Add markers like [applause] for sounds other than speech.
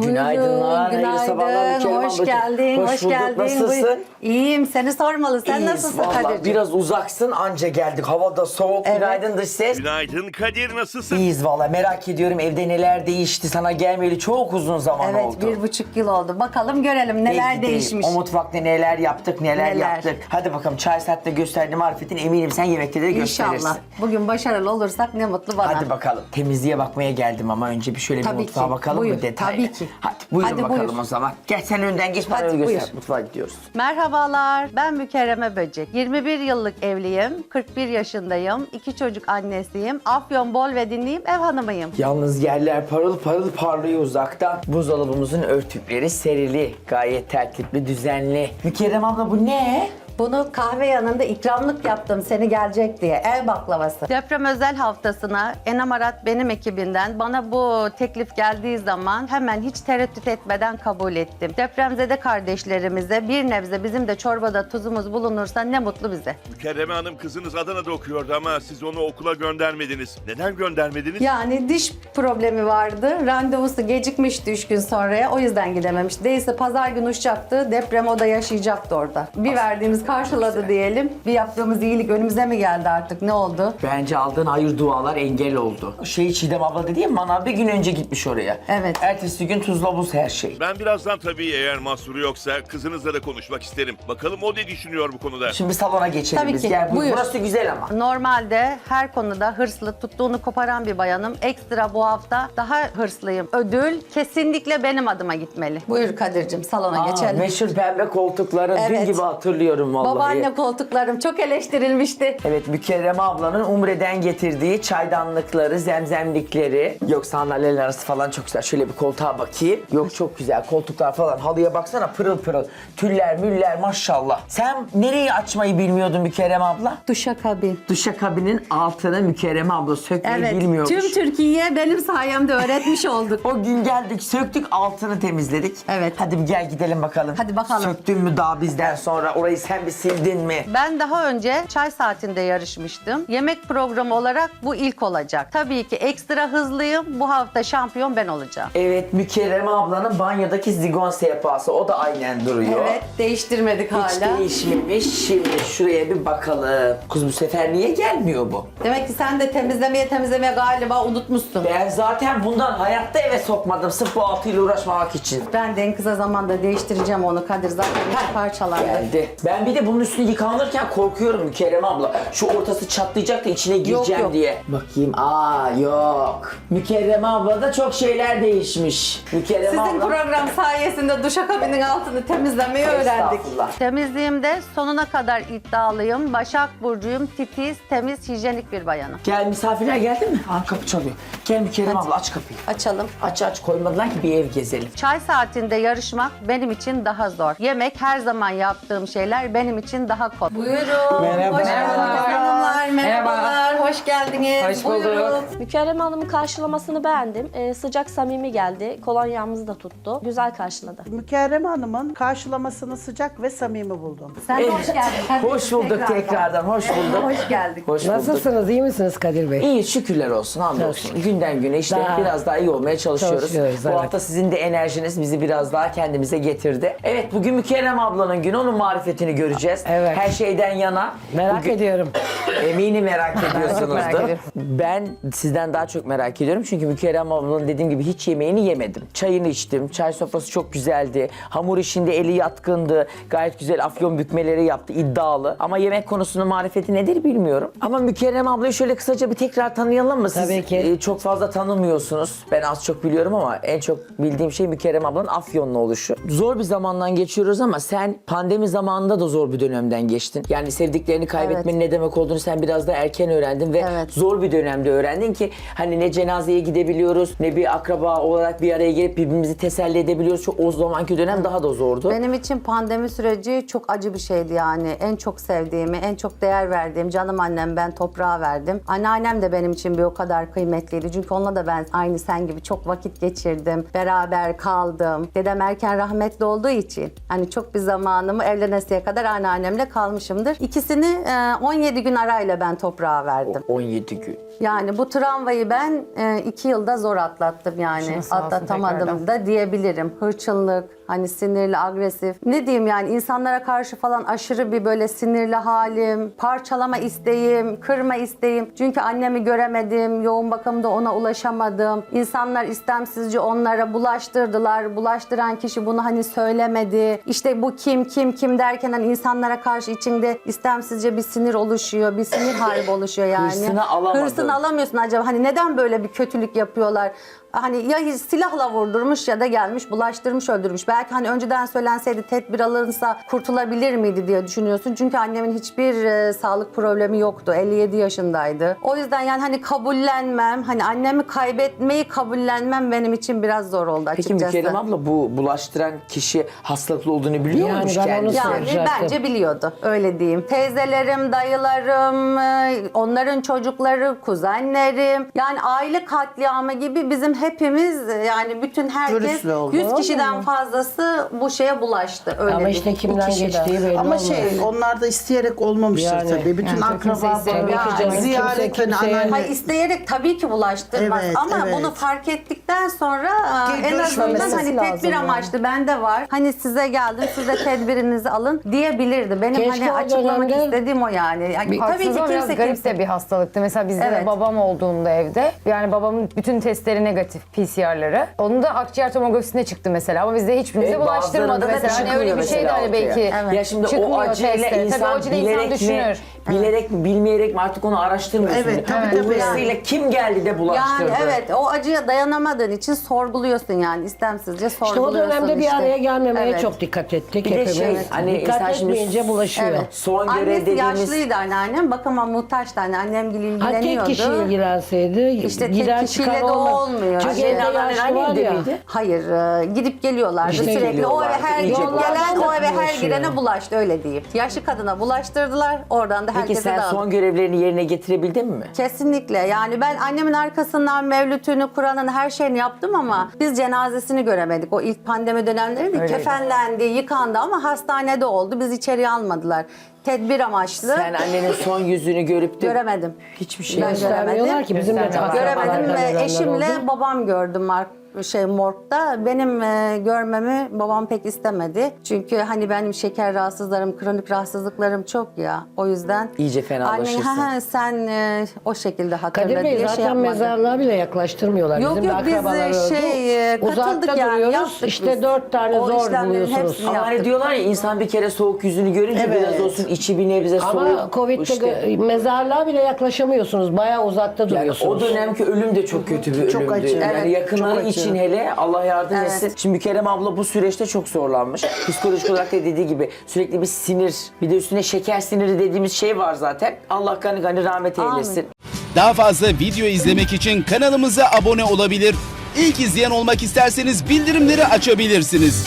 Günaydınlar, hayırlı sabahlar Hoş ablacığım. geldin, Hoş hoş, bulduk, geldin. nasılsın? Buyur. İyiyim, seni sormalı. Sen İyiyiz nasılsın vallahi. Kadir'ciğim? Biraz uzaksın anca geldik. Havada soğuk. Evet. Günaydın dış ses. Günaydın Kadir nasılsın? İyiyiz valla merak ediyorum evde neler değişti sana gelmeyeli çok uzun zaman Evet, oldu. bir buçuk yıl oldu. Bakalım görelim neler değil. değişmiş. O mutfakta neler yaptık neler, Neler. yaptık. Hadi bakalım çay saatte gösterdiğin marifetin eminim sen yemekte de gösterirsin. İnşallah. Bugün başarılı olursak ne mutlu bana. Hadi bakalım. Temizliğe bakmaya geldim ama önce bir şöyle Tabii bir mutfağa ki. bakalım Buyur. mı detaylı? Tabii ki. Hadi buyurun Hadi bakalım buyur. o zaman. Gel sen önden geç bana Hadi öyle göster. buyur. Mutfağa gidiyoruz. Merhabalar, ben Mükerreme Böcek. 21 yıllık evliyim, 41 yaşındayım, iki çocuk annesiyim, Afyon bol ve dinleyim ev hanımıyım. Yalnız yerler parıl parıl parlıyor uzaktan. Buzdolabımızın örtükleri serili. Gayet tertipli, düzenli. Mükerrem abla bu ne? Bunu kahve yanında ikramlık yaptım seni gelecek diye. El baklavası. Deprem özel haftasına Enamarat benim ekibinden bana bu teklif geldiği zaman hemen hiç tereddüt etmeden kabul ettim. Depremzede kardeşlerimize bir nebze bizim de çorbada tuzumuz bulunursa ne mutlu bize. Mükerreme Hanım kızınız Adana'da okuyordu ama siz onu okula göndermediniz. Neden göndermediniz? Yani diş problemi vardı. Randevusu gecikmişti üç gün sonraya. O yüzden gidememiş. Değilse pazar günü uçacaktı. Deprem o da yaşayacaktı orada. Bir verdiğimiz karşıladı diyelim. Bir yaptığımız iyilik önümüze mi geldi artık? Ne oldu? Bence aldığın hayır dualar engel oldu. Şey Çiğdem abla dedi ya manav bir gün önce gitmiş oraya. Evet. Ertesi gün tuzla buz her şey. Ben birazdan tabii eğer mahsuru yoksa kızınızla da konuşmak isterim. Bakalım o ne düşünüyor bu konuda? Şimdi salona geçelim Tabii biz. ki, Gel, bu- buyur. Burası güzel ama. Normalde her konuda hırslı, tuttuğunu koparan bir bayanım. Ekstra bu hafta daha hırslıyım. Ödül kesinlikle benim adıma gitmeli. Buyur Kadir'cim salona Aa, geçelim. meşhur pembe koltukları dün Evet. gibi hatırlıyorum vallahi. Babaanne koltuklarım çok eleştirilmişti. Evet Mükerreme ablanın Umre'den getirdiği çaydanlıkları, zemzemlikleri. Yok sandalyeler arası falan çok güzel. Şöyle bir koltuğa bakayım. Yok çok güzel koltuklar falan. Halıya baksana pırıl pırıl. Tüller müller maşallah. Sen nereyi açmayı bilmiyordun Mükerreme abla? Duşakabin. Duşakabinin altını Mükerreme abla sökmeyi Evet. bilmiyormuş. Tüm Türkiye benim sayemde öğretmiş olduk. [laughs] O gün geldik söktük altını temizledik. Evet. Hadi bir gel gidelim bakalım. Hadi bakalım. Söktün mü daha bizden sonra orayı sen bir sildin mi? Ben daha önce çay saatinde yarışmıştım. Yemek programı olarak bu ilk olacak. Tabii ki ekstra hızlıyım. Bu hafta şampiyon ben olacağım. Evet Mükerreme ablanın banyodaki zigon sehpası o da aynen duruyor. Evet değiştirmedik Hiç hala. değişmemiş. Şimdi şuraya bir bakalım. Kız bu sefer niye gelmiyor bu? Demek ki sen de temizlemeye temizlemeye galiba unutmuşsun. Ben zaten bundan hayatta eve sokmadım sırf bu altıyla uğraşmamak için. Ben de en kısa zamanda değiştireceğim onu Kadir zaten iki parçalandı. Geldi. Ben bir de bunun üstüne yıkanırken korkuyorum Mükerrem abla. Şu ortası çatlayacak da içine gireceğim yok. diye. Bakayım. Aa yok. Mükerrem abla da çok şeyler değişmiş. Mükerrem Sizin abla. program sayesinde duşakabinin altını temizlemeyi öğrendik. Estağfurullah. Temizliğimde sonuna kadar iddialıyım. Başak Burcu'yum. Titiz, temiz, hijyenik bir bayanım. Gel misafirler geldi mi? Aa kapı çalıyor. Gel Mükerrem abla aç kapıyı. Açalım. Aç aç koymadılar ki bir ev gezelim. Çay saatinde yarışmak benim için daha zor. Yemek her zaman yaptığım şeyler benim için daha kolay. Buyurun. Merhaba. Hoş. Hoş geldiniz. Hoş bulduk. Buyurun. Mükerrem Hanım'ın karşılamasını beğendim. Ee, sıcak samimi geldi. Kolonyamızı da tuttu. Güzel karşıladı. Mükerrem Hanım'ın karşılamasını sıcak ve samimi buldum. Sen de hoş geldin. Hoş bulduk tekrardan. Hoş bulduk. Hoş geldik. Hoş bulduk. Nasılsınız? iyi misiniz Kadir Bey? İyi şükürler olsun hamdolsun. Günden güne işte Daha- biraz daha iyi olmaya çalışıyoruz. Çalışıyoruz, Bu evet. hafta sizin de enerjiniz bizi biraz daha kendimize getirdi. Evet bugün Mükerrem ablanın günü onun marifetini göreceğiz. Evet. Her şeyden yana. Merak Bugün- ediyorum. Eminim merak [laughs] ediyorsunuzdur. Ben sizden daha çok merak ediyorum. Çünkü Mükerrem ablanın dediğim gibi hiç yemeğini yemedim. Çayını içtim. Çay sofrası çok güzeldi. Hamur işinde eli yatkındı. Gayet güzel afyon bükmeleri yaptı. iddialı. Ama yemek konusunda marifeti nedir bilmiyorum. Ama Mükerrem ablayı şöyle kısaca bir tekrar tanıyalım mı? Siz Tabii ki. e, çok fazla tanımıyorsunuz. Ben az çok biliyorum ama en çok bildiğim şey Mükerrem ablanın afyonlu oluşu. Zor bir zamandan geçiyoruz ama sen pandemi zamanında da zor bir dönemden geçtin. Yani sevdiklerini kaybetmenin ne demek olduğunu sen biraz daha erken öğrendin ve Evet. Zor bir dönemde öğrendin ki hani ne cenazeye gidebiliyoruz ne bir akraba olarak bir araya gelip birbirimizi teselli edebiliyoruz. Çok o zamanki dönem daha da zordu. Benim için pandemi süreci çok acı bir şeydi yani. En çok sevdiğimi, en çok değer verdiğim canım annem ben toprağa verdim. Anneannem de benim için bir o kadar kıymetliydi. Çünkü onunla da ben aynı sen gibi çok vakit geçirdim. Beraber kaldım. Dedem erken rahmetli olduğu için hani çok bir zamanımı evlenesiye kadar anneannemle kalmışımdır. İkisini e, 17 gün ara parayla ben toprağa verdim. 17 gün. Yani bu travmayı ben e, iki yılda zor atlattım yani. Başınız sağ olsun Atlatamadım tekrardan. da diyebilirim. Hırçınlık, hani sinirli, agresif. Ne diyeyim yani insanlara karşı falan aşırı bir böyle sinirli halim, parçalama isteğim, kırma isteğim. Çünkü annemi göremedim, yoğun bakımda ona ulaşamadım. İnsanlar istemsizce onlara bulaştırdılar. Bulaştıran kişi bunu hani söylemedi. İşte bu kim, kim, kim derken hani insanlara karşı içinde istemsizce bir sinir oluşuyor, bir sinir harbi oluşuyor yani. Hırsını alamadın. Hırsını alamıyorsun acaba hani neden böyle bir kötülük yapıyorlar? Hani ya silahla vurdurmuş ya da gelmiş bulaştırmış öldürmüş. Belki hani önceden söylenseydi tedbir alınsa kurtulabilir miydi diye düşünüyorsun. Çünkü annemin hiçbir e, sağlık problemi yoktu. 57 yaşındaydı. O yüzden yani hani kabullenmem, hani annemi kaybetmeyi kabullenmem benim için biraz zor oldu Peki açıkçası. Mükerrem abla bu bulaştıran kişi hastalıklı olduğunu biliyor Yani muymuş ben onu kendisi? Yani soracaktım. bence biliyordu öyle diyeyim. Teyzelerim, dayılarım, e, onların çocukları, kuzenlerim. Yani aile katliamı gibi bizim hepimiz yani bütün herkes oldu. 100 kişiden fazlası bu şeye bulaştı. Öyle Ama işte Bu kimden kişiden. geçtiği belli Ama olmaz. şey onlar da isteyerek olmamıştır Yani, tabii. Bütün yani kimse akraba istemiyor ki canım. Kimse ziyaret hani kimseye- anneanne. Hayır isteyerek tabii ki bulaştırmaz Evet, ama evet. bunu fark ettikten sonra Ki e, en azından görüşmemesi hani lazım tedbir yani. amaçlı bende var. Hani size geldim siz de tedbirinizi alın diyebilirdi. Benim Keşke hani açıklamak dönemde- istediğim o yani. yani tabii ki Haksız ama biraz kimse garip kimse de bir hastalıktı. Mesela bizde Evet. de babam olduğunda evde yani babamın bütün testleri negatif PCR'ları. Onun da akciğer tomografisine çıktı mesela ama bizde hiçbirimize E, bulaştırmadı bazılarında da mesela. Hani öyle bir şey de hani belki ortaya. Ya şimdi o çıkmıyor acıyla testte. insan Tabii o acıyla insan bilerek mi, düşünür. Bilerek mi, bilmeyerek mi artık onu araştırmıyorsun. Evet, tabii, tabii. hırsıyla kim geldi de bulaştırdı? yani evet o acıya dayanamadığın için sorguluyorsun yani istemsizce İşte o sorguluyorsun dönemde bir işte. araya gelmemeye Evet. çok dikkat ettik Bir de hepimiz. şey, hani dikkat şimdi- etmeyince bulaşıyor. Evet. Son Annesi dediğimiz... yaşlıydı anneannem. Bakıma muhtaçtı anne. Annem gibi Ha tek ilgileniyordu. kişi ilgilenseydi İşte tek kişiyle de olmaz. olmuyor. Çünkü evde anneannen yaşlı var ya. miydi? Hayır, e, gidip geliyorlardı İşte sürekli. O eve geliyorlardı, her gidip gelen o eve her girene bulaştı öyle diyeyim. Yaşlı kadına bulaştırdılar. Oradan da Peki herkese sen dağıldı. son görevlerini yerine getirebildin mi? Kesinlikle. Yani ben annemin arkasından Mevlüt'ünü, Kur'an'ın her şeyini yaptım ama biz cenazesini göremedik. O ilk pandemi dönemlerinde Öyleydi. kefenlendi, yıkandı ama hastanede oldu. Biz içeriye almadılar. Tedbir amaçlı. Sen annenin son yüzünü görüp de Göremedim. hiçbir şey Ben Göstermiyorlar göremedim. ki bizim de Göstermiyorlar. Göremedim ve eşimle oldu. babam gördüm mark şey morgda. Benim e, görmemi babam pek istemedi. Çünkü hani benim şeker rahatsızlarım, kronik rahatsızlıklarım çok ya. O yüzden İyice fenalaşırsın. Annen, "Ha, ha, sen e, o şekilde hatırla Kadir Bey diye zaten şey yapmadı. mezarlığa bile yaklaştırmıyorlar. Yok Bizim de yok biz akrabalar e, öldü. şey e, Uzakta katıldık yani duruyoruz. yaptık İşte biz. dört tane O zor işlemlerin buluyorsunuz. hepsini Ama hani yaptık. diyorlar ya insan bir kere soğuk yüzünü görünce Evet. biraz olsun içi bir nebze soğuk. Ama Covid'de işte. gö- mezarlığa bile yaklaşamıyorsunuz. Bayağı uzakta Yani duruyorsunuz. o dönemki ölüm de çok kötü bir Çok ölümdü. acı. Yani Evet, yakınları çok acı. İçin hele Allah yardım Evet. etsin. Şimdi Kerem abla bu süreçte çok zorlanmış. Psikolojik olarak da dediği gibi sürekli bir sinir, bir de üstüne şeker siniri dediğimiz şey var zaten. Allah gani gani rahmet eylesin. Daha fazla video izlemek için kanalımıza abone olabilir. İlk izleyen olmak isterseniz bildirimleri açabilirsiniz.